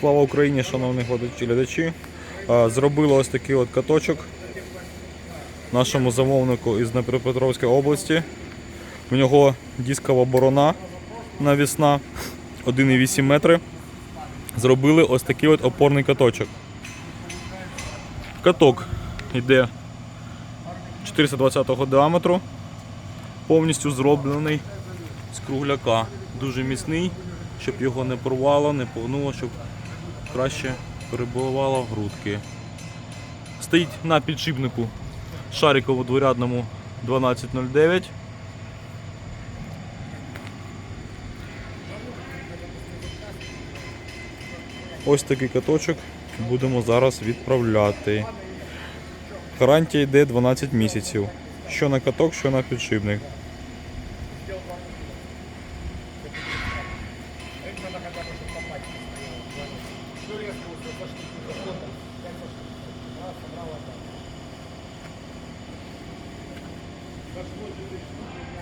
Слава Україні, шановні глядачі. Зробили ось такий от каточок нашому замовнику із Дніпропетровської області. В нього дискова борона навісна 1,8 метри. Зробили ось такий от опорний каточок. Каток йде 420 діаметру, повністю зроблений з кругляка. Дуже міцний, щоб його не порвало, не погнуло, щоб краще перебувало в грудки. Стоїть на підшипнику шариково дворядному 1209. Ось такий каточок будемо зараз відправляти. Гарантія йде 12 місяців. Що на каток, що на підшипник. Еще резко вот это штука. Она собрала там. Даже вот этой штуки.